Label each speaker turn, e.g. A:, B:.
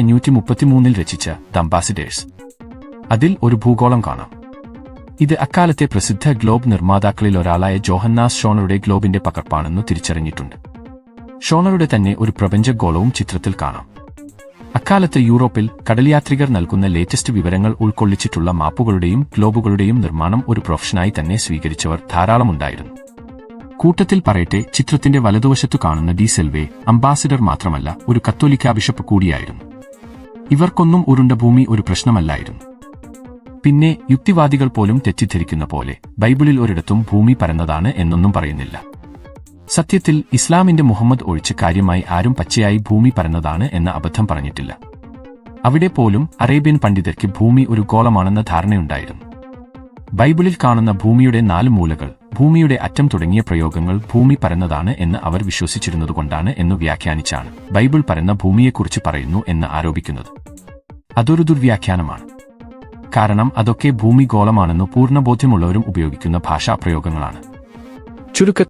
A: അഞ്ഞൂറ്റി മുപ്പത്തിമൂന്നിൽ രചിച്ച the ambassadors. അതിൽ ഒരു ഭൂഗോളം കാണാം. ഇത് അക്കാലത്തെ പ്രസിദ്ധ ഗ്ലോബ് നിർമ്മാതാക്കളിൽ ഒരാളായ ജോഹന്നാസ് ഷോണറുടെ ഗ്ലോബിന്റെ പകർപ്പാണെന്ന് തിരിച്ചറിഞ്ഞിട്ടുണ്ട്. ഷോണറുടെ തന്നെ ഒരു പ്രപഞ്ചഗോളവും ചിത്രത്തിൽ കാണാം. അക്കാലത്ത് യൂറോപ്പിൽ കടൽയാത്രികർ നൽകുന്ന ലേറ്റസ്റ്റ് വിവരങ്ങൾ ഉൾക്കൊള്ളിച്ചിട്ടുള്ള മാപ്പുകളുടെയും ഗ്ലോബുകളുടെയും നിർമ്മാണം ഒരു പ്രൊഫഷനായി തന്നെ സ്വീകരിച്ചവർ ധാരാളമുണ്ടായിരുന്നു. കൂട്ടത്തിൽ പറയട്ടെ ചിത്രത്തിന്റെ വലതുവശത്തു കാണുന്ന ഡി സെൽവേ അംബാസിഡർ മാത്രമല്ല ഒരു കത്തോലിക്ക ബിഷപ്പ് കൂടിയായിരുന്നു. ഇവർക്കൊന്നും ഉരുണ്ട ഭൂമി ഒരു പ്രശ്നമല്ലായിരുന്നു. പിന്നെ യുക്തിവാദികൾ പോലും തെറ്റിദ്ധരിക്കുന്ന പോലെ ബൈബിളിൽ ഒരിടത്തും ഭൂമി പരന്നതാണ് എന്നൊന്നും പറയുന്നില്ല. സത്യത്തിൽ ഇസ്ലാമിന്റെ മുഹമ്മദ് ഒഴിച്ച് കാര്യമായി ആരും പച്ചയായി ഭൂമി പരന്നതാണ് എന്ന അബദ്ധം പറഞ്ഞിട്ടില്ല. അവിടെ പോലും അറേബ്യൻ പണ്ഡിതർക്ക് ഭൂമി ഒരു ഗോളമാണെന്ന ധാരണയുണ്ടായിരുന്നു. ബൈബിളിൽ കാണുന്ന ഭൂമിയുടെ നാല് മൂലകൾ ഭൂമിയുടെ അറ്റം തുടങ്ങിയ പ്രയോഗങ്ങൾ ഭൂമി പരന്നതാണ് എന്ന് അവർ വിശ്വസിച്ചിരുന്നതുകൊണ്ടാണ് എന്ന് വ്യാഖ്യാനിച്ചാണ് ബൈബിൾ പരന്ന ഭൂമിയെക്കുറിച്ച് പറയുന്നു എന്ന് ആരോപിക്കുന്നത്. അതൊരു ദുർവ്യാഖ്യാനമാണ്. കാരണം അതൊക്കെ ഭൂമി ഗോളമാണെന്ന് പൂർണബോധ്യമുള്ളവരും ഉപയോഗിക്കുന്ന ഭാഷാപ്രയോഗങ്ങളാണ്. ചുരുക്ക